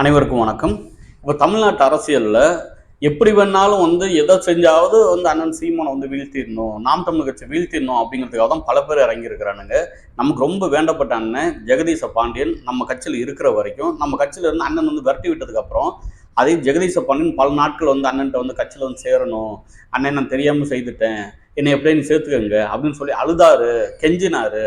அனைவருக்கும் வணக்கம். இப்போ தமிழ்நாட்டு அரசியலில் எப்படி வேணாலும் வந்து எதை செஞ்சாவது வந்து அண்ணன் சீமானை வந்து வீழ்த்திடணும் நாம் தமிழ் கட்சி வீழ்த்திடணும் அப்படிங்கிறதுக்காக தான் பல பேர் இறங்கியிருக்கிறானுங்க. நமக்கு ரொம்ப வேண்டப்பட்ட அண்ணன் ஜெகதீச பாண்டியன் நம்ம கட்சியில் இருக்கிற வரைக்கும் நம்ம கட்சியில இருந்து அண்ணன் வந்து விரட்டி விட்டதுக்கப்புறம் அதே ஜெகதீச பாண்டியன் பல நாட்கள் வந்து அண்ணன்ட்ட வந்து கட்சியில் வந்து சேரணும் அண்ணன் நான் தெரியாமல் செய்துட்டேன் என்னை எப்படியும் நீ சேர்த்துக்கங்க அப்படின்னு சொல்லி அழுதாரு கெஞ்சினாரு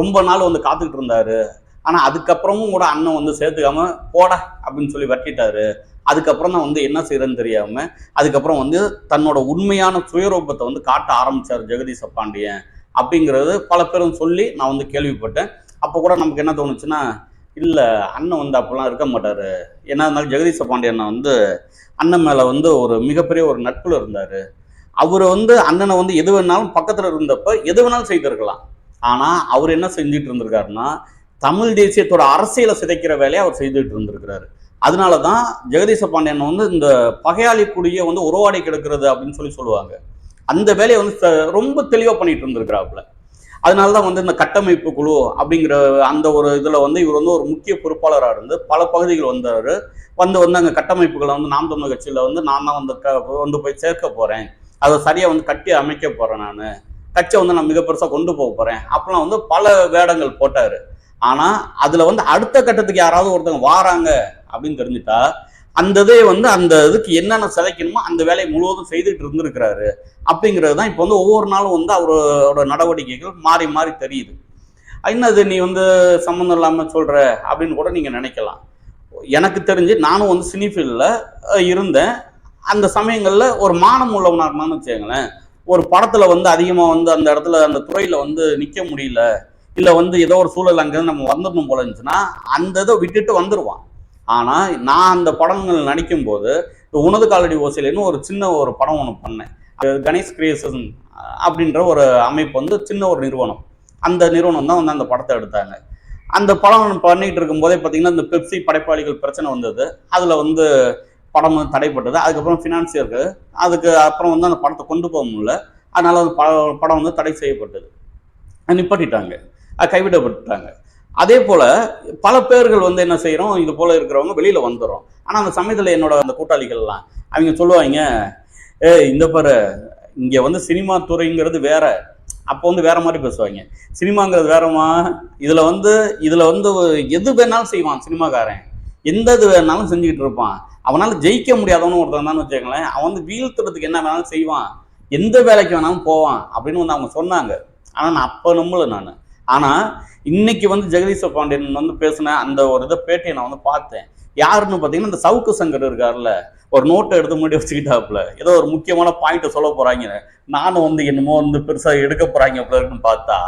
ரொம்ப நாள் வந்து காத்துக்கிட்டு இருந்தாரு. ஆனால் அதுக்கப்புறமும் கூட அண்ணன் வந்து சேர்த்துக்காம போடா அப்படின்னு சொல்லி வெட்டிட்டாரு அதுக்கப்புறம் தான் வந்து என்ன செய்யறதுன்னு தெரியாம அதுக்கப்புறம் வந்து தன்னோட உண்மையான சுயரூபத்தை வந்து காட்ட ஆரம்பிச்சார் ஜெகதீஷ பாண்டியன் அப்படிங்கிறது பல பேரும் சொல்லி நான் வந்து கேள்விப்பட்டேன். அப்போ கூட நமக்கு என்ன தோணுச்சுன்னா இல்லை அண்ணன் வந்து அப்போல்லாம் இருக்க மாட்டார். என்ன இருந்தாலும் ஜெகதீஷ பாண்டியன் வந்து அண்ணன் மேலே வந்து ஒரு மிகப்பெரிய ஒரு நட்புல இருந்தார். அவர் வந்து அண்ணனை வந்து எது வேணாலும் பக்கத்தில் இருந்தப்ப எது வேணாலும் செய்திருக்கலாம். ஆனால் அவர் என்ன செஞ்சுட்டு இருந்திருக்காருன்னா தமிழ் தேசியத்தோட அரசியலை சிதைக்கிற வேலையை அவர் செய்துட்டு இருந்திருக்கிறாரு. அதனால தான் ஜெகதீச பாண்டியன் வந்து இந்த பகையாளி குடியை வந்து உருவாடி கிடக்கிறது அப்படின்னு சொல்லி சொல்லுவாங்க. அந்த வேலையை வந்து ரொம்ப தெளிவாக பண்ணிட்டு இருந்திருக்கிறாப்புல. அதனால தான் வந்து இந்த கட்டமைப்பு குழு அப்படிங்கிற அந்த ஒரு இதில் வந்து இவர் வந்து ஒரு முக்கிய பொறுப்பாளராக இருந்து பல பகுதிகள் வந்தார். வந்து வந்து அங்கே கட்டமைப்புகளை வந்து நாம் தமிழ் கட்சியில் வந்து நான் தான் வந்து கொண்டு போய் சேர்க்க போகிறேன் அதை சரியாக வந்து கட்டி அமைக்க போகிறேன் நான். கட்சியை வந்து நான் மிக பெருசாக கொண்டு போக போகிறேன் அப்போலாம் வந்து பல வேடங்கள் போட்டார். ஆனால் அதில் வந்து அடுத்த கட்டத்துக்கு யாராவது ஒருத்தவங்க வாராங்க அப்படின்னு தெரிஞ்சுட்டா அந்த இதே வந்து அந்த இதுக்கு என்னென்ன சிதைக்கணுமோ அந்த வேலையை முழுவதும் செய்துட்டு இருந்திருக்கிறாரு. அப்படிங்கிறது தான் இப்போ வந்து ஒவ்வொரு நாளும் வந்து அவரோட நடவடிக்கைகள் மாறி மாறி தெரியுது. என்னது நீ வந்து சம்மந்தம் இல்லாமல் சொல்கிற அப்படின்னு கூட நீங்கள் நினைக்கலாம். எனக்கு தெரிஞ்சு நானும் வந்து சினி ஃபீல்டில் இருந்தேன். அந்த சமயங்களில் ஒரு மானம் உள்ளவனாக இருந்தான்னு வச்சுக்கோங்களேன். ஒரு படத்தில் வந்து அதிகமாக வந்து அந்த இடத்துல அந்த துறையில் வந்து நிற்க முடியல. இல்லை வந்து ஏதோ ஒரு சூழல் அங்கேருந்து நம்ம வந்துடணும் போல இருந்துச்சுன்னா அந்த இதை விட்டுட்டு வந்துடுவான் ஆனால் நான் அந்த படங்கள் நடிக்கும் போது உனது காலடி ஓசையிலன்னு ஒரு சின்ன ஒரு படம் ஒன்று பண்ணேன். கணேஷ் கிரியேஷன் அப்படின்ற ஒரு அமைப்பு வந்து சின்ன ஒரு நிறுவனம். அந்த நிறுவனம் தான் வந்து அந்த படத்தை எடுத்தாங்க. அந்த படம் பண்ணிட்டு இருக்கும்போதே பார்த்தீங்கன்னா இந்த பெப்சி படைப்பாளிகள் பிரச்சனை வந்தது. அதில் வந்து படம் வந்து தடைப்பட்டது. அதுக்கப்புறம் ஃபினான்சியருக்கு அதுக்கு அப்புறம் வந்து அந்த படத்தை கொண்டு போக முடியல. அதனால அந்த படம் வந்து தடை செய்யப்பட்டது. அது நிப்பாட்டிட்டாங்க. அது கைவிடப்பட்டுட்டாங்க. அதே போல பல பேர்கள் வந்து என்ன செய்கிறோம் இது போல இருக்கிறவங்க வெளியில் வந்துடும் ஆனால் அந்த சமயத்தில் என்னோட அந்த கூட்டாளிகள்லாம் அவங்க சொல்லுவாங்க ஏ இந்த பாரு இங்கே வந்து சினிமா துறைங்கிறது வேற. அப்போ வந்து வேற மாதிரி பேசுவாங்க. சினிமாங்கிறது வேறமா இதில் வந்து இதில் வந்து எது வேணாலும் செய்வான் சினிமாக்காரன். எந்த இது வேணாலும் செஞ்சுக்கிட்டு இருப்பான். அவனால் ஜெயிக்க முடியாதவனு ஒருத்தன் தான் வச்சுக்கோங்களேன் அவன் வந்து வீழ்த்துறதுக்கு என்ன வேணாலும் செய்வான். எந்த வேலைக்கு வேணாலும் போவான் அப்படின்னு வந்து அவங்க சொன்னாங்க. ஆனால் நான் அப்போ நம்பல நான். ஆனால் இன்னைக்கு வந்து ஜெகதீஷ பாண்டியன் வந்து பேசின அந்த ஒரு இதை பேட்டியை நான் வந்து பார்த்தேன். யாருன்னு பார்த்தீங்கன்னா இந்த சவுக்கு சங்கர் இருக்கார்ல ஒரு நோட்டை எடுத்து முன்னாடி வச்சுக்கிட்டாப்புல. ஏதோ ஒரு முக்கியமான பாயிண்ட்டை சொல்ல போறாங்க. நானும் வந்து என்னமோ வந்து பெருசாக எடுக்க போறாங்க அப்படி இருக்குன்னு பார்த்தா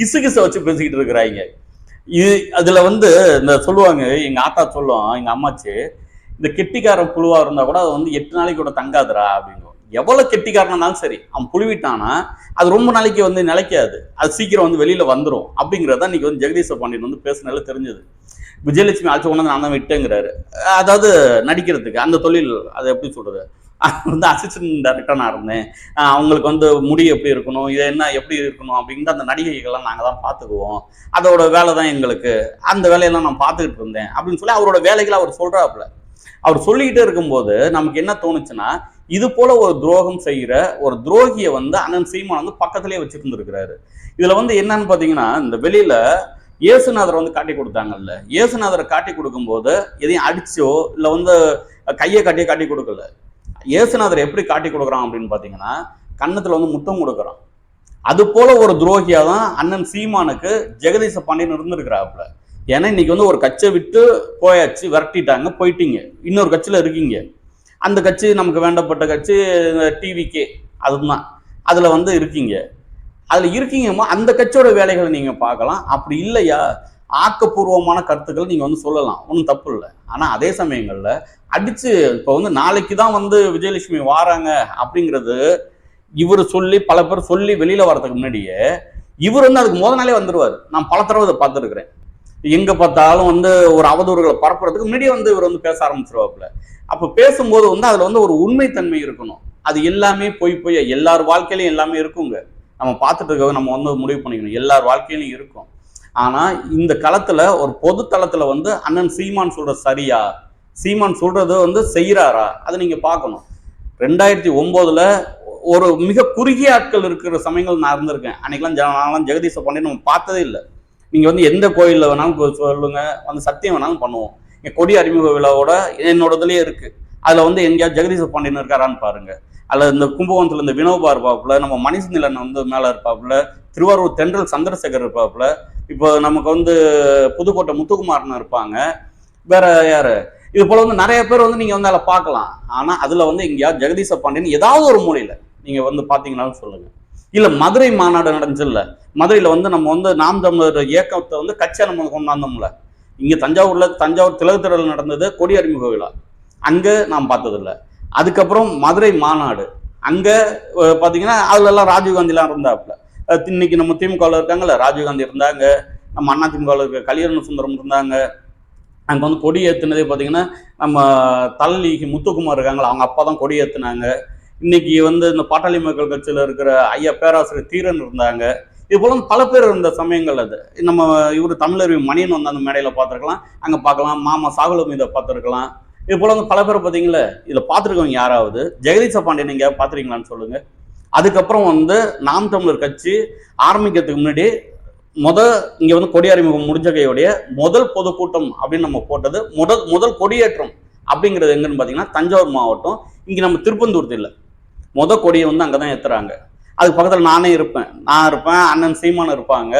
கிசு கிச வச்சு பேசிக்கிட்டு இருக்கிறாங்க. இது அதில் வந்து இந்த சொல்லுவாங்க எங்கள் ஆத்தா சொல்லும் எங்கள் அம்மாச்சி இந்த கெட்டிக்கார புழுவா இருந்தா கூட அது வந்து எட்டு நாளைக்கு கூட தங்காதுடா எவ்வளோ எவ்வளவு இருந்தாலும் சரி அவன் புழுவிட்டானா அது ரொம்ப நாளைக்கு வந்து நிலைக்காது. அது சீக்கிரம் வந்து வெளியில வந்துடும் அப்படிங்கிறத இன்னைக்கு வந்து ஜெகதீஷ பாண்டியன் வந்து பேசினால தெரிஞ்சது. விஜயலட்சுமி ஆட்சி கொண்டு நான் தான் விட்டேங்கிறாரு. அதாவது நடிக்கிறதுக்கு அந்த தொழில் அதை எப்படி சொல்றது? வந்து அசிஸ்டன்ட் டைரக்டர் நான் இருந்தேன். அவங்களுக்கு வந்து முடி எப்படி இருக்கணும் இது என்ன எப்படி இருக்கணும் அப்படின்ட்டு அந்த நடிகைகள்லாம் நாங்கள் தான் பார்த்துக்குவோம். அதோட வேலை தான் எங்களுக்கு. அந்த வேலையெல்லாம் நான் பார்த்துக்கிட்டு இருந்தேன் அப்படின்னு சொல்லி அவரோட வேலைகளை அவர் சொல்கிறாப்புல அவர் சொல்லிக்கிட்டே இருக்கும்போது நமக்கு என்ன தோணுச்சுன்னா இது போல ஒரு துரோகம் செய்கிற ஒரு துரோகியை வந்து அண்ணன் சீமான் வந்து பக்கத்திலே வச்சிருந்துருக்கிறாரு. இதுல வந்து என்னன்னு பாத்தீங்கன்னா இந்த வெளியில இயேசுநாதர் வந்து காட்டி கொடுத்தாங்கல்ல. இயேசுநாதரை காட்டி கொடுக்கும்போது எதையும் அடிச்சோ இல்லை வந்து கையை காட்டியே காட்டி கொடுக்கல. இயேசுநாதர் எப்படி காட்டி கொடுக்குறான் அப்படின்னு பார்த்தீங்கன்னா கன்னத்துல வந்து முத்தம் கொடுக்குறான். அது போல ஒரு துரோகியா தான் அண்ணன் சீமானுக்கு ஜெகதீச பாண்டியன் இருந்திருக்கிறாப்புல. ஏன்னா இன்னைக்கு வந்து ஒரு கட்சியை விட்டு போயாச்சு விரட்டிட்டாங்க போயிட்டீங்க. இன்னொரு கட்சியில் இருக்கீங்க. அந்த கட்சி நமக்கு வேண்டப்பட்ட கட்சி டிவிகே அதுதான். அதில் வந்து இருக்கீங்க. அதில் இருக்கீங்கம்மா அந்த கட்சியோட வேலைகளை நீங்கள் பார்க்கலாம். அப்படி இல்லையா? ஆக்கப்பூர்வமான கருத்துக்கள் நீங்கள் வந்து சொல்லலாம். ஒன்றும் தப்பு இல்லை. ஆனால் அதே சமயங்களில் அடித்து இப்போ வந்து நாளைக்கு தான் வந்து விஜயலட்சுமி வாராங்க அப்படிங்கிறது இவர் சொல்லி பல பேர் சொல்லி வெளியில் வரதுக்கு முன்னாடியே இவர் வந்து அதுக்கு முத நாளே வந்துடுவார் நான் பல தடவை அதை பார்த்துருக்குறேன். எங்க பார்த்தாலும் வந்து ஒரு அவதூறுகளை பரப்புறதுக்கு முன்னாடியே வந்து இவர் வந்து பேச ஆரம்பிச்சிருவாப்புல. அப்போ பேசும்போது வந்து அதுல வந்து ஒரு உண்மைத்தன்மை இருக்கணும். அது எல்லாமே பொய் பொய் எல்லார் வாழ்க்கையிலையும் எல்லாமே இருக்குங்க. நம்ம பார்த்துட்டு இருக்க நம்ம வந்து முடிவு பண்ணிக்கணும். எல்லார் வாழ்க்கையிலையும் இருக்கும். ஆனா இந்த களத்துல ஒரு பொது தளத்துல வந்து அண்ணன் சீமான் சொல்கிறது சரியா? சீமான் சொல்றது வந்து செய்யறாரா அதை நீங்க பார்க்கணும். ரெண்டாயிரத்தி ஒன்பதுல ஒரு மிக குறுகிய ஆட்கள் இருக்கிற சமயங்கள் நான் இருந்திருக்கேன். அன்னைக்கெல்லாம் ஜ- நான்லாம் பண்ணி நம்ம பார்த்ததே இல்லை. நீங்க வந்து எந்த கோயில்ல வேணாலும் சொல்லுங்கள் சொல்லுங்க. வந்து சத்தியம் வேணாலும் பண்ணுவோம். இங்க கொடி அறிமுக விழாவோட என்னோடதுலயே இருக்கு. அதுல வந்து எங்கேயாவது ஜெகதீஷ பாண்டியன் இருக்காரான்னு பாருங்க. அல்லது இந்த கும்பகோணத்துல இந்த வினோபா இருப்பாப்புல நம்ம மணிஷ் நிலன் வந்து மேல இருப்பாப்புல திருவாரூர் தென்றல் சந்திரசேகர் இருப்பாப்புல இப்போ நமக்கு வந்து புதுக்கோட்டை முத்துக்குமார்னு இருப்பாங்க. வேற யாரு? இது போல வந்து நிறைய பேர் வந்து நீங்க வந்து அதில் பார்க்கலாம். ஆனா அதுல வந்து எங்கேயாவது ஜெகதீஷ பாண்டியன் ஏதாவது ஒரு மூலையில நீங்க வந்து பாத்தீங்கன்னாலும் சொல்லுங்க. இல்ல மதுரை மாநாடு நடந்துச்சுல்ல? மதுரையில் மதுரையில வந்து நம்ம வந்து நாம் தமிழர் இயக்கத்தை வந்து கட்சியா நம்ம கொண்டாந்தோம்ல? இங்க தஞ்சாவூர்ல தஞ்சாவூர் திலகத்திரல் நடந்தது கொடி அறிமுக விழா. அங்க நாம் பார்த்ததில்ல. அதுக்கப்புறம் மதுரை மாநாடு. அங்க பார்த்தீங்கன்னா பாத்தீங்கன்னா அதுல எல்லாம் ராஜீவ்காந்திலாம் இருந்தாப்புல. இன்னைக்கு நம்ம திமுகவில் இருக்காங்கல்ல ராஜீவ்காந்தி இருந்தாங்க நம்ம அண்ணா திமுகவில் இருக்க கல்யாண சுந்தரம் இருந்தாங்க. அங்கே வந்து கொடி ஏற்றுனதே பார்த்தீங்கன்னா நம்ம தள்ளி முத்துக்குமார் இருக்காங்களா அவங்க அப்பா தான் கொடி ஏற்றுனாங்க இன்னைக்கு வந்து இந்த பாட்டாளி மக்கள் கட்சியில் இருக்கிற ஐயா பேராசிரியர் தீரன் இருந்தாங்க. இது போல வந்து பல பேர் இருந்த சமயங்கள் அது. நம்ம இவர் தமிழறிவு மணியன் வந்து அந்த மேடையில் பார்த்துருக்கலாம். அங்கே பார்க்கலாம். மாமா சாகுல மீதை பார்த்துருக்கலாம். இது போல வந்து பல பேர் பார்த்தீங்களா? இதில் பார்த்துருக்கவங்க யாராவது? ஜெகதீச பாண்டியன் எங்கேயாவது பார்த்துருக்கீங்களான்னு சொல்லுங்க. அதுக்கப்புறம் வந்து நாம் தமிழர் கட்சி ஆரம்பிக்கிறதுக்கு முன்னாடி முத இங்க வந்து கொடி அறிமுகம் முடிஞ்ச முதல் பொதுக்கூட்டம் அப்படின்னு நம்ம போட்டது. முதல் முதல் கொடியேற்றம் அப்படிங்கிறது எங்கன்னு பார்த்தீங்கன்னா தஞ்சாவூர் மாவட்டம். இங்க நம்ம திருப்பந்தூர் இல்லை முத கொடியை வந்து அங்கே தான் ஏத்துறாங்க. அதுக்கு பக்கத்தில் நானே இருப்பேன். நான் இருப்பேன் அண்ணன் சீமான் இருப்பாங்க.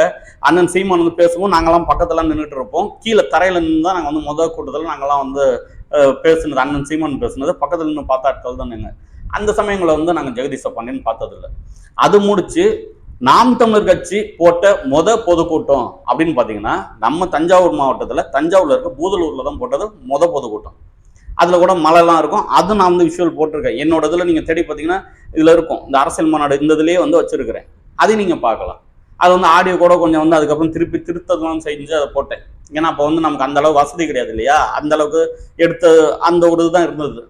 அண்ணன் சீமான் வந்து பேசுவோம் நாங்களாம் பக்கத்துல நின்றுட்டு இருப்போம். கீழே தரையில நின்று தான் நாங்கள் வந்து முதல் கூட்டத்தில் நாங்களாம் வந்து பேசுனது அண்ணன் சீமான் பேசுனது. பக்கத்தில் நின்று பார்த்த ஆட்கள் தான் நின்று அந்த சமயங்களை வந்து நாங்கள் ஜெகதீஷ பாண்டியன் பார்த்ததில்ல. அது முடிச்சு நாம் தமிழர் கட்சி போட்ட மொத பொதுக்கூட்டம் அப்படின்னு பார்த்தீங்கன்னா நம்ம தஞ்சாவூர் மாவட்டத்தில் தஞ்சாவூரில் இருக்க பூதலூரில் தான் போட்டது மொத பொதுக்கூட்டம். அதில் கூட மழைலாம் இருக்கும். அது நான் வந்து விஷுவல் போட்டிருக்கேன். என்னோட இதில் நீங்கள் தேடி பார்த்தீங்கன்னா இதில் இருக்கும். இந்த அரசியல் மாநாடு இந்த இதுலேயே வந்து வச்சுருக்கிறேன். அதையும் நீங்கள் பார்க்கலாம். அது வந்து ஆடியோ கூட கொஞ்சம் வந்து அதுக்கப்புறம் திருப்பி திருத்தலாம் செஞ்சு அதை போட்டேன். ஏன்னா அப்போ வந்து நமக்கு அந்த வசதி கிடையாது இல்லையா? அந்த அளவுக்கு எடுத்த அந்த ஒரு இதுதான் இருந்தது.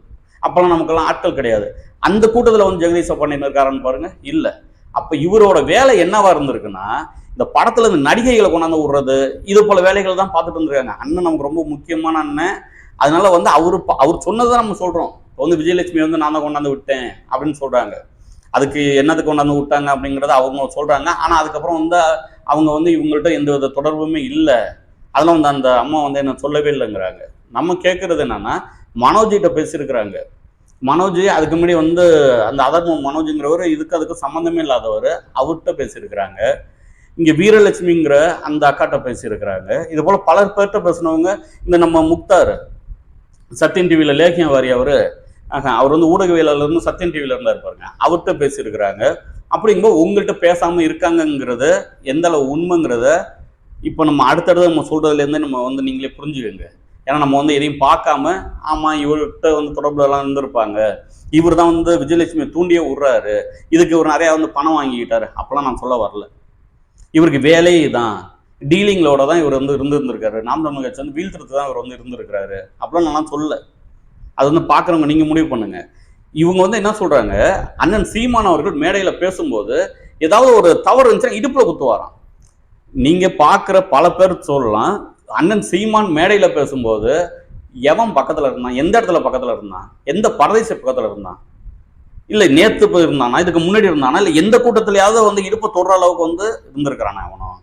அப்போல்லாம் நமக்கெல்லாம் ஆட்கள் கிடையாது. அந்த கூட்டத்தில் வந்து ஜெகதீஷ பண்ணின்னு இருக்காரான்னு பாருங்க. இல்லை. அப்போ இவரோட வேலை என்னவா இருந்திருக்குன்னா இந்த படத்துல இந்த நடிகைகளை கொண்டாந்து விடுறது இது போல வேலைகள் தான் பார்த்துட்டு இருந்திருக்காங்க அண்ணன் நமக்கு ரொம்ப முக்கியமான அண்ணன். அதனால வந்து அவர் அவர் சொன்னதை நம்ம சொல்றோம். இப்போ வந்து விஜயலட்சுமி வந்து நான் தான் கொண்டாந்து விட்டேன் அப்படின்னு சொல்றாங்க. அதுக்கு என்னத்துக்கு கொண்டாந்து விட்டாங்க அப்படிங்கறத அவங்க சொல்றாங்க. ஆனா அதுக்கப்புறம் வந்து அவங்க வந்து இவங்கள்ட்ட எந்த வித தொடர்புமே இல்லை. அதெல்லாம் வந்து அந்த அம்மா வந்து என்ன சொல்லவே இல்லைங்கிறாங்க. நம்ம கேட்கறது என்னன்னா மனோஜிட்ட பேசியிருக்கிறாங்க. மனோஜ் அதுக்கு முன்னாடி வந்து அந்த அதர்மம் மனோஜுங்கிறவர் இதுக்கு அதுக்கு சம்மந்தமே இல்லாதவர் அவர்கிட்ட பேசியிருக்கிறாங்க. இங்கே வீரலட்சுமிங்கிற அந்த அக்காட்ட பேசியிருக்கிறாங்க. இது போல் பலர் பேர்கிட்ட பேசினவங்க இந்த நம்ம முக்தார். சத்யன் டிவியில் லேக்கியம் வாரி அவர் ஆஹா, அவர் வந்து ஊடகவியலாளர்னு இருந்து சத்யன் டிவியில் இருந்தார் இருப்பாருங்க அவர்கிட்ட பேசியிருக்கிறாங்க. அப்படிங்கும்போது உங்கள்கிட்ட பேசாமல் இருக்காங்கங்கிறது எந்த அளவு உண்மைங்கிறத இப்போ நம்ம அடுத்தடுத்து நம்ம சொல்கிறதுலேருந்து நம்ம வந்து நீங்களே புரிஞ்சுக்கோங்க. ஏன்னா நம்ம வந்து எதையும் பார்க்காம ஆமாம் இவர்கிட்ட வந்து தொடர்புலாம் இருந்திருப்பாங்க. இவர் தான் வந்து விஜயலட்சுமி தூண்டியே விடுறாரு. இதுக்கு இவர் நிறையா வந்து பணம் வாங்கிக்கிட்டாரு. அப்போலாம் நான் சொல்ல வரல. இவருக்கு வேலையே தான் டீலிங்களோட தான் இவர் வந்து இருந்திருந்திருக்காரு. நாம் தமிழ் கட்சி வந்து வீழ்த்துறது தான் இவர் வந்து இருந்திருக்கிறாரு. அப்படிலாம் நான் சொல்ல அது வந்து பார்க்குறவங்க நீங்கள் முடிவு பண்ணுங்க. இவங்க வந்து என்ன சொல்கிறாங்க அண்ணன் சீமான் அவர்கள் மேடையில் பேசும்போது ஏதாவது ஒரு தவறு இருந்துச்சுன்னா இடுப்பில் குத்துவாராம். நீங்கள் பார்க்குற பல பேர் சொல்லலாம். அண்ணன் சீமான் மேடையில் பேசும்போது எவன் பக்கத்தில் இருந்தான்? எந்த இடத்துல பக்கத்தில் இருந்தான்? எந்த பரதேச பக்கத்தில் இருந்தான்? இல்லை நேற்று போய் இருந்தானா? இதுக்கு முன்னாடி இருந்தானா? இல்லை எந்த கூட்டத்திலயாவது வந்து இடுப்பு தொடுற அளவுக்கு வந்து இருந்திருக்கிறானா அவனும்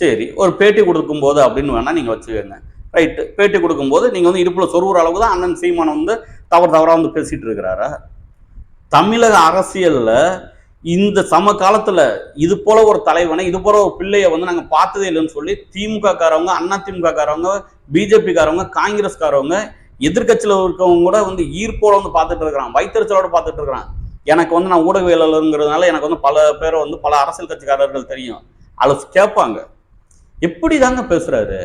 சரி ஒரு பேட்டி கொடுக்கும்போது அப்படின்னு வேணால் நீங்கள் வச்சுக்கோங்க. ரைட்டு பேட்டி கொடுக்கும்போது நீங்கள் வந்து இடுப்பில் சொருகிற அளவுக்கு தான் அண்ணன் சீமானம் வந்து தவறு தவறாக வந்து பேசிகிட்டு இருக்கிறாரா? தமிழக அரசியலில் இந்த சம காலத்தில் இது போல ஒரு தலைவனை இது போல ஒரு பிள்ளையை வந்து நாங்கள் பார்த்ததே இல்லைன்னு சொல்லி திமுக காரவங்க அண்ணா திமுக காரவங்க பிஜேபி காரவங்க காங்கிரஸ் காரவங்க எதிர்கட்சியில் இருக்கவங்க கூட வந்து ஈர்ப்போட வந்து பார்த்துட்டு இருக்கிறான். வைத்தறிச்சலோட பார்த்துட்டு இருக்கிறான். எனக்கு வந்து நான் ஊடகவியலாளருங்கிறதுனால எனக்கு வந்து பல பேரை வந்து பல அரசியல் கட்சிக்காரர்கள் தெரியும். அதில் கேட்பாங்க எப்படி தாங்க பேசுறாரு?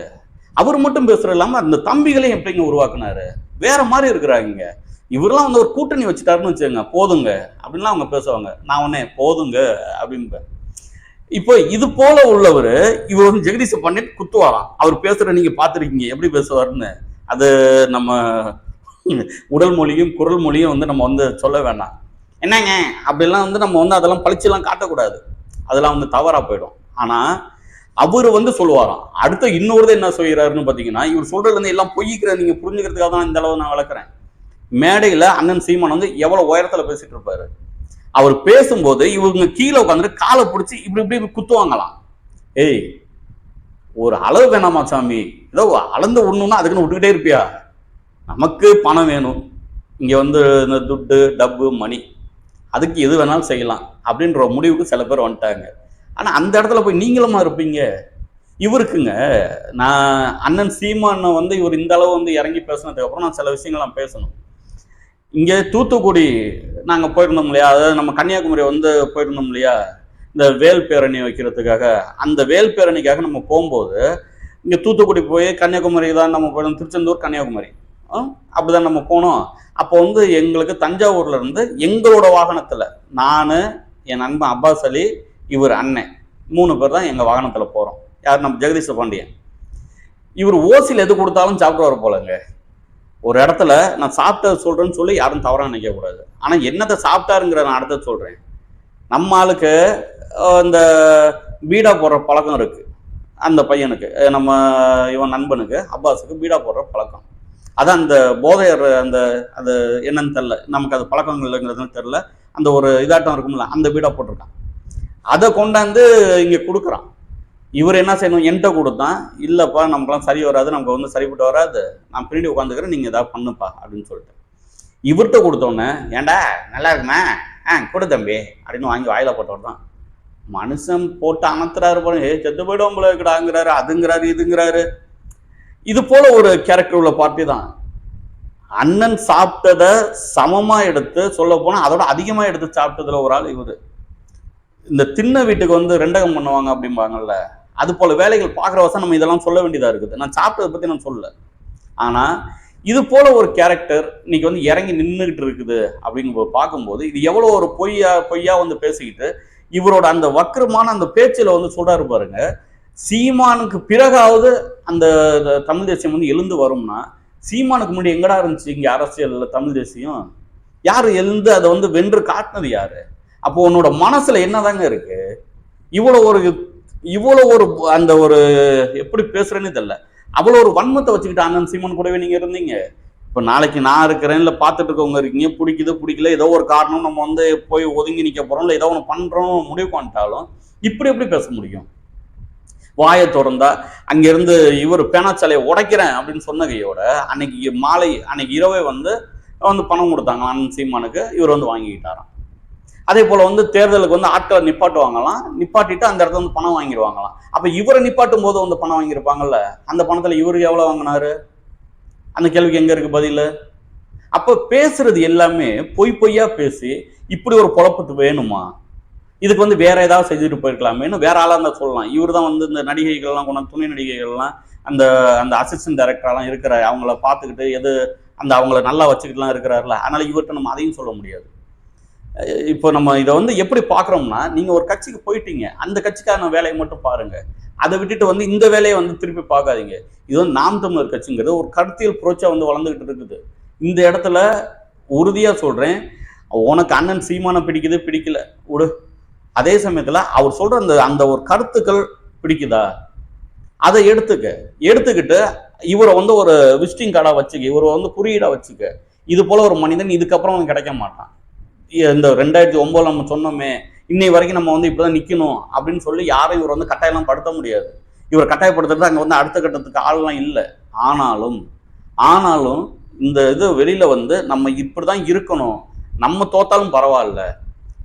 அவர் மட்டும் பேசுறது இல்லாம அந்த தம்பிகளையும் எப்படிங்க உருவாக்குனாரு? வேற மாதிரி இருக்கிறாங்க இவரெல்லாம் வந்து ஒரு கூட்டணி வச்சுட்டாருன்னு வச்சுக்கோங்க போதுங்க. அப்படின்லாம் அவங்க பேசுவாங்க. நான் உடனே போதுங்க அப்படின்பேன் இப்போ இது போல உள்ளவர் இவர் வந்து ஜெகதீஷ பண்ணிட்டு குத்துவாராம். அவர் பேசுற நீங்க பார்த்துருக்கீங்க. எப்படி பேசுவாருன்னு? அது நம்ம உடல் மொழியும் குரல் மொழியும் வந்து நம்ம வந்து சொல்ல வேண்டாம் என்னங்க? அப்படிலாம் வந்து நம்ம வந்து அதெல்லாம் பழிச்செல்லாம் காட்டக்கூடாது. அதெல்லாம் வந்து தவறா போயிடும். ஆனா அவர் வந்து சொல்லுவாராம். அடுத்த இன்னொரு என்ன சொல்கிறாருன்னு பார்த்தீங்கன்னா இவர் சொல்றதுல இருந்து எல்லாம் பொய்க்கிற நீங்கள் புரிஞ்சுக்கிறதுக்காக தான் இந்த அளவு நான் வளர்க்குறேன். மேடையில் அண்ணன் சீமான் வந்து எவ்வளோ உயரத்தில் பேசிட்டு இருப்பாரு. அவர் பேசும்போது இவங்க கீழே உட்காந்துட்டு காலை பிடிச்சி இப்படி இப்படி குத்துவாங்களாம். ஏய் ஒரு அளவு வேணாமா சாமி? ஏதோ அளந்து விடணும்னா அதுக்குன்னு விட்டுக்கிட்டே இருப்பியா? நமக்கு பணம் வேணும். இங்கே வந்து இந்த துட்டு டப்பு மணி. அதுக்கு எது வேணாலும் செய்யலாம். அப்படின்ற முடிவுக்கு சில பேர் வந்துட்டாங்க. ஆனால் அந்த இடத்துல போய் நீங்களுமா இருப்பீங்க? இவருக்குங்க. நான் அண்ணன் சீமானை வந்து இவர் இந்த அளவு வந்து இறங்கி பேசினதுக்கப்புறம் நான் சில விஷயங்கள்லாம் பேசணும். இங்கே தூத்துக்குடி நாங்கள் போயிருந்தோம் இல்லையா? அதாவது நம்ம கன்னியாகுமரி வந்து போயிருந்தோம் இல்லையா? இந்த வேல் பேரணி வைக்கிறதுக்காக. அந்த வேல் பேரணிக்காக நம்ம போகும்போது இங்கே தூத்துக்குடி போய் கன்னியாகுமரி தான் நம்ம போயிருந்தோம். திருச்செந்தூர் கன்னியாகுமரி. அப்படிதான் நம்ம போனோம். அப்போ வந்து எங்களுக்கு தஞ்சாவூர்ல இருந்து எங்களோட வாகனத்தில் நான் என் நண்பன் அப்பாஸ் அலி இவர் அண்ணன். மூணு பேர் தான் எங்கள் வாகனத்தில் போகிறோம் யார்? நம்ம ஜெகதீஷ பாண்டியன். இவர் ஓசியில் எது கொடுத்தாலும் சாப்பிடுவார் போலங்க. ஒரு இடத்துல நான் சாப்பிட்டது சொல்கிறேன்னு சொல்லி யாரும் தவறாக நினைக்கக்கூடாது ஆனால் என்னத்தை சாப்பிட்டாருங்கிற நான் அடுத்தது சொல்கிறேன் நம்ம ஆளுக்கு இந்த பீடா போடுற பழக்கம் இருக்குது அந்த பையனுக்கு நம்ம இவன் நண்பனுக்கு அப்பாஸுக்கு பீடா போடுற பழக்கம். அதான் அந்த போதையர் அந்த அது என்னன்னு தெரில நமக்கு அது பழக்கம் இல்லைங்கிறதுன்னு தெரில அந்த ஒரு இதாட்டம் இருக்கும்ல அந்த பீடா போட்டிருக்கான். அதை கொண்டாந்து இங்கே கொடுக்குறான். இவர் என்ன செய்யணும்? என்கிட்ட கொடுத்தான். இல்லைப்பா நமக்குலாம் சரி வராது நமக்கு வந்து சரிப்பட்டு வராது. நான் பின்னாடி உட்காந்துக்கிறேன் நீங்கள் ஏதாவது பண்ணுப்பா அப்படின்னு சொல்லிட்டு. இவர்கிட்ட கொடுத்தோன்னே ஏன்டா நல்லா இருக்குமா? ஆ கொடு தம்பி அப்படின்னு வாங்கி வாயில போட்டவர் தான் மனுஷன் போட்டு அமர்த்துறாரு பாருங்க ஏ செத்து போயிடும் போல இருக்கடாங்கிறாரு அதுங்கிறாரு இதுங்கிறாரு. இது போல ஒரு கேரக்டர் உள்ள பார்ட்டி தான். அண்ணன் சாப்பிட்டத சமமா எடுத்து சொல்ல போனா அதோட அதிகமா எடுத்து சாப்பிட்டதுல ஒரு ஆள் இவரு. இந்த தின்ன வீட்டுக்கு வந்து ரெண்டகம் பண்ணுவாங்க அப்படிம்பாங்கல்ல அது போல வேலைகள் பார்க்குற வசம் நம்ம இதெல்லாம் சொல்ல வேண்டியதாக இருக்குது. நான் சாப்பிட்டதை பற்றி நான் சொல்லல. ஆனால் இது போல ஒரு கேரக்டர் இன்னைக்கு வந்து இறங்கி நின்றுகிட்டு இருக்குது அப்படின்னு பார்க்கும்போது இது எவ்வளோ ஒரு பொய்யா பொய்யா வந்து பேசிக்கிட்டு இவரோட அந்த வக்கரமான அந்த பேச்சில் வந்து சொல்றாரு பாருங்க சீமானுக்கு பிறகாவது அந்த தமிழ் தேசியம் வந்து எழுந்து வரும்னா சீமானுக்கு முன்னாடி எங்கடா இருந்துச்சு இங்கே அரசியலில் தமிழ் தேசியம்? யார் எழுந்து அதை வந்து வென்று காட்டினது யாரு? அப்போ உன்னோட மனசுல என்னதாங்க இருக்கு? இவ்வளவு ஒரு இவ்வளவு ஒரு அந்த ஒரு எப்படி பேசுறேன்னு தெரியல. அவ்வளவு ஒரு வன்மத்தை வச்சுக்கிட்டு அண்ணன் சீமன் கூடவே நீங்க இருந்தீங்க. இப்போ நாளைக்கு நான் இருக்கிறேன் இல்லை பார்த்துட்டு இருக்கவங்க இருக்கீங்க பிடிக்குது பிடிக்கல ஏதோ ஒரு காரணம் நம்ம வந்து போய் ஒதுங்கி நிற்க போறோம் இல்லை ஏதோ ஒன்று பண்றோம் முடிவு பண்ணிட்டாலும் இப்படி எப்படி பேச முடியும்? வாயை திறந்தா அங்கிருந்து இவர் பேனாச்சாலையை உடைக்கிறேன் அப்படின்னு சொன்ன கையோட அன்னைக்கு மாலை அன்னைக்கு இரவே வந்து வந்து பணம் கொடுத்தாங்க அண்ணன் சீமானுக்கு. இவர் வந்து வாங்கிக்கிட்டாராம். அதே போல வந்து தேர்தலுக்கு வந்து ஆட்களை நிப்பாட்டுவாங்களாம். நிப்பாட்டிட்டு அந்த இடத்துல வந்து பணம் வாங்கிடுவாங்களாம் அப்ப இவரை நிப்பாட்டும் போது வந்து பணம் வாங்கியிருப்பாங்கல்ல? அந்த பணத்துல இவர் எவ்வளவு வாங்கினாரு? அந்த கேள்விக்கு எங்க இருக்கு பதில்? அப்ப பேசுறது எல்லாமே பொய் பொய்யா பேசி இப்படி ஒரு குழப்பத்து வேணுமா? இதுக்கு வந்து வேற ஏதாவது செஞ்சுட்டு போயிருக்கலாமேன்னு வேற ஆளாக இருந்தால் சொல்லலாம். இவர் தான் வந்து இந்த நடிகைகள்லாம் கொண்டு துணை நடிகைகள்லாம் அந்த அந்த அசிஸ்டன்ட் டைரக்டர்லாம் இருக்கிற அவங்கள பார்த்துக்கிட்டு எது அந்த அவங்கள நல்லா வச்சுக்கிட்டுலாம் இருக்கிறாருல அதனால இவர்கிட்ட நம்ம அதையும் சொல்ல முடியாது. இப்போ நம்ம இதை வந்து எப்படி பார்க்குறோம்னா நீங்கள் ஒரு கட்சிக்கு போயிட்டீங்க அந்த கட்சிக்கான வேலையை மட்டும் பாருங்கள் அதை விட்டுட்டு வந்து இந்த வேலையை வந்து திருப்பி பார்க்காதீங்க. இது வந்து நாம் தமிழர் கட்சிங்கிறது ஒரு கருத்தியல் புரட்சியாக வந்து வளர்ந்துக்கிட்டு இருக்குது. இந்த இடத்துல உறுதியாக சொல்கிறேன் உனக்கு அண்ணன் சீமானம் பிடிக்குது பிடிக்கல விடு. அதே சமயத்தில் அவர் சொல்கிற அந்த அந்த ஒரு கருத்துக்கள் பிடிக்குதா? அதை எடுத்துக்க. எடுத்துக்கிட்டு இவரை வந்து ஒரு விசிட்டிங் கார்டாக வச்சுக்க இவரை வந்து குறியீடாக வச்சுக்க. இது போல ஒரு மனிதன் இதுக்கப்புறம் அவனுக்கு கிடைக்க மாட்டான். இந்த ரெண்டாயிரத்தி ஒம்போதில் நம்ம சொன்னோமே இன்னை வரைக்கும் நம்ம வந்து இப்படிதான் நிக்கணும் அப்படின்னு சொல்லி யாரும் இவர் வந்து கட்டாயம்லாம் படுத்த முடியாது. இவர் கட்டாயப்படுத்துறது அங்க வந்து அடுத்த கட்டத்துக்கு ஆள்லாம் இல்லை. ஆனாலும் ஆனாலும் இந்த இது வெளியில வந்து நம்ம இப்படிதான் இருக்கணும். நம்ம தோத்தாலும் பரவாயில்ல.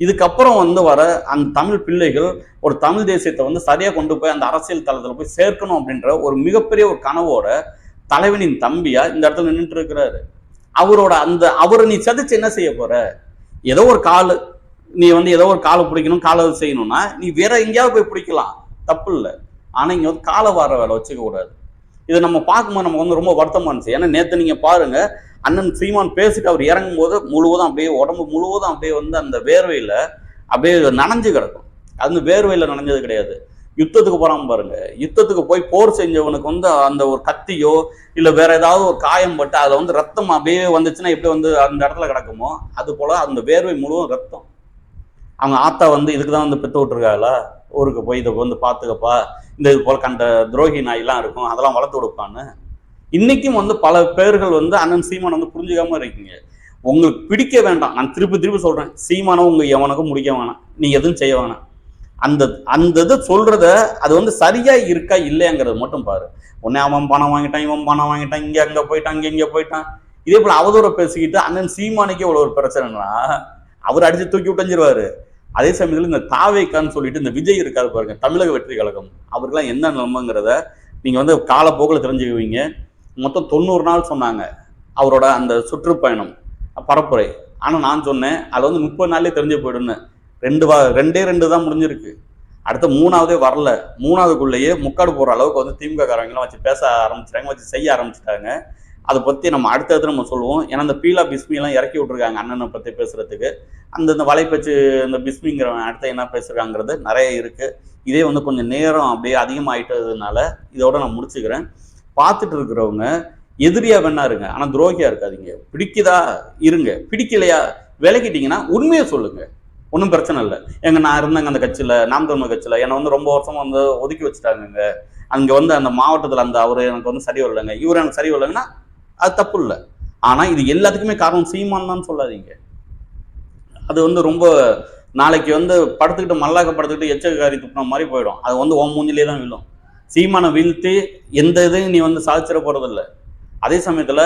இதுக்கப்புறம் வந்து வர அந்த தமிழ் பிள்ளைகள் ஒரு தமிழ் தேசியத்தை வந்து சரியாக கொண்டு போய் அந்த அரசியல் தளத்தில் போய் சேர்க்கணும் அப்படின்ற ஒரு மிகப்பெரிய ஒரு கனவோட தலைவனின் தம்பியா இந்த இடத்துல நின்றுட்டு இருக்கிறாரு. அவரோட அந்த அவரை நீ சதிச்சு என்ன செய்ய போற? ஏதோ ஒரு கால் நீ வந்து ஏதோ ஒரு காலை பிடிக்கணும் காலை செய்யணும்னா நீ வேற எங்கேயாவது போய் பிடிக்கலாம். தப்பு இல்லை. ஆனால் இங்கே வந்து காலை வார வேலை வச்சுக்க கூடாது. இதை நம்ம பார்க்கும்போது நமக்கு வந்து ரொம்ப வருத்தமாக இருந்துச்சு. ஏன்னா நேற்று நீங்கள் பாருங்க அண்ணன் சீமான் பேசிட்டு அவர் இறங்கும் போது முழுவதும் அப்படியே உடம்பு முழுவதும் அப்படியே வந்து அந்த வேர்வையில் அப்படியே நனைஞ்சு கிடக்கும். அது வந்து நனைஞ்சது கிடையாது. யுத்தத்துக்கு போறாம பாருங்க. யுத்தத்துக்கு போய் போர் செஞ்சவனுக்கு வந்து அந்த ஒரு கத்தியோ இல்ல வேற ஏதாவது ஒரு காயம் பட்டு அதுல வந்து ரத்தம் அப்படியே வந்துச்சுன்னா எப்படி வந்து அந்த இடத்துல கிடக்குமோ அது போல அந்த வேர்வை முழுவதும் ரத்தம். அவங்க ஆத்தா வந்து இதுக்கு தான் வந்து பெத்து விட்டுருக்காங்களா ஊருக்கு போய் இதை வந்து பார்த்துக்கப்பா இந்த இது போல கண்ட துரோகி நாயெல்லாம் இருக்கும் அதெல்லாம் வளர்த்து கொடுப்பான்னு. இன்னைக்கும் வந்து பல பேர்கள் வந்து அண்ணன் சீமான் வந்து புரிஞ்சுக்காம இருக்கீங்க. உங்களுக்கு பிடிக்க வேண்டாம். நான் திருப்பி திருப்பி சொல்றேன். சீமானம் உங்க எவனுக்கும் முடிக்க வேணாம். நீ எதுவும் செய்ய வேணாம். அந்த அந்த இது சொல்கிறத அது வந்து சரியாக இருக்கா இல்லையாங்கிறது மட்டும் பாரு. உடனே அவன் பணம் வாங்கிட்டான் இவன் பணம் வாங்கிட்டான் இங்கே அங்கே போயிட்டான் இங்கே இங்கே போயிட்டான். இதே போல் அவதூற பேசிக்கிட்டு அண்ணன் சீமானுக்கே இவ்வளவு ஒரு பிரச்சனைனா அவர் அடித்து தூக்கி விட்டஞ்சிருவாரு அதே சமயத்தில் இந்த தாவேக்கான்னு சொல்லிட்டு இந்த விஜய் இருக்காரு பாருங்க தமிழக வெற்றி கழகம். அவருக்கெல்லாம் என்ன நிலமைங்கிறத நீங்கள் வந்து காலப்போக்கில் தெரிஞ்சுக்குவீங்க மொத்தம் தொண்ணூறு நாள் சொன்னாங்க அவரோட அந்த சுற்றுப்பயணம் பரப்புரை. ஆனால் நான் சொன்னேன் அது வந்து முப்பது நாள்லேயே தெரிஞ்சு போயிடுன்னு ரெண்டு வா ரெண்டே ரெண்டு தான் முடிஞ்சிருக்கு. அடுத்த மூணாவதே வரல. மூணாவதுக்குள்ளேயே முக்காடு போடுற அளவுக்கு வந்து திமுக காரங்களாம் வச்சு பேச ஆரம்பிச்சிட்டாங்க வச்சு செய்ய ஆரம்பிச்சிட்டாங்க. அதை பற்றி நம்ம அடுத்தடுத்து நம்ம சொல்லுவோம். ஏன்னா இந்த பீலா பிஸ்மிலாம் இறக்கி விட்ருக்காங்க அண்ணனை பற்றி பேசுகிறதுக்கு அந்த இந்த வலைப்பச்சு இந்த பிஸ்மிங்கிறவன் அடுத்த என்ன பேசுகிறாங்கிறது நிறைய இருக்குது இதே வந்து கொஞ்சம் நேரம் அப்படியே அதிகமாகிட்டதுனால இதோட நான் முடிச்சுக்கிறேன். பார்த்துட்டு இருக்கிறவங்க எதிரியாக வேணா இருங்க. ஆனால் துரோகியா இருக்காதீங்க. பிடிக்குதா? இருங்க. பிடிக்கலையா? விலகிட்டீங்கன்னா உண்மையை சொல்லுங்கள் ஒன்றும் பிரச்சனை இல்லை. எங்க நான் இருந்தேங்க அந்த கட்சியில் நாம் தமிழ் கட்சியில். என்னை வந்து ரொம்ப வருஷம் வந்து ஒதுக்கி வச்சுட்டாங்க அங்கே வந்து அந்த மாவட்டத்தில் அந்த அவர் எனக்கு வந்து சரி வரலைங்க. இவர் எனக்கு சரி வரலைங்கன்னா அது தப்பு இல்லை. ஆனால் இது எல்லாத்துக்குமே காரணம் சீமான் தான் சொல்லாதீங்க. அது வந்து ரொம்ப நாளைக்கு வந்து படுத்துக்கிட்டு மல்லாக்க படுத்துக்கிட்டு எச்சகாரி துப்புன மாதிரி போயிடும். அது வந்து உன் மூஞ்சிலே தான் விழும். சீமானை வீழ்த்தி எந்த இதையும் நீ வந்து சாதிச்சிட இல்லை அதே சமயத்துல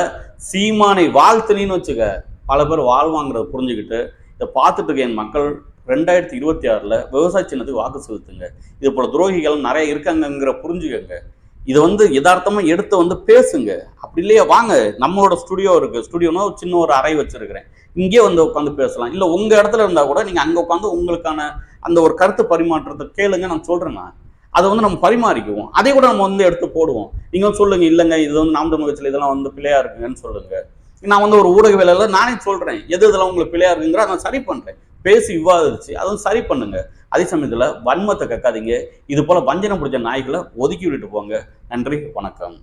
சீமானை வாழ்த்துனின்னு வச்சுக்க பல பேர் வாழ்வாங்கிறத புரிஞ்சுக்கிட்டு இதை பார்த்துட்டு இருக்க என் மக்கள் ரெண்டாயிரத்தி இருபத்தி ஆறில் விவசாய சின்னத்துக்கு வாக்கு செலுத்துங்க. இது போல துரோகிகள் நிறைய இருக்காங்கங்கிற புரிஞ்சுக்கங்க. இதை வந்து யதார்த்தமாக எடுத்து வந்து பேசுங்க. அப்படி இல்லையா? வாங்க நம்மளோட ஸ்டுடியோ இருக்கு. ஸ்டுடியோனா ஒரு சின்ன ஒரு அறை வச்சிருக்கிறேன். இங்கே வந்து உட்காந்து பேசலாம். இல்லை உங்க இடத்துல இருந்தா கூட நீங்க அங்கே உட்காந்து உங்களுக்கான அந்த ஒரு கருத்து பரிமாற்றத்தை கேளுங்க நான் சொல்றேன் அதை வந்து நம்ம பரிமாறிக்குவோம். அதை கூட நம்ம வந்து எடுத்து போடுவோம். நீங்க வந்து சொல்லுங்க இல்லைங்க இது வந்து நாம் தமிழ் இதெல்லாம் வந்து பிள்ளையா இருக்குங்கன்னு சொல்லுங்க. நான் வந்து ஒரு ஊடக வேலையில நானே சொல்கிறேன் எது இதில் உங்களுக்கு பிள்ளையா இருக்குங்கிற நான் சரி பண்ணுறேன் பேசி விவாதிச்சு அதுவும் சரி பண்ணுங்க. அதே சமயத்தில் வன்மத்தை கக்காதீங்க இது போல வஞ்சனம் பிடிச்ச நாய்களை ஒதுக்கி விட்டுட்டு போங்க. நன்றி வணக்கம்.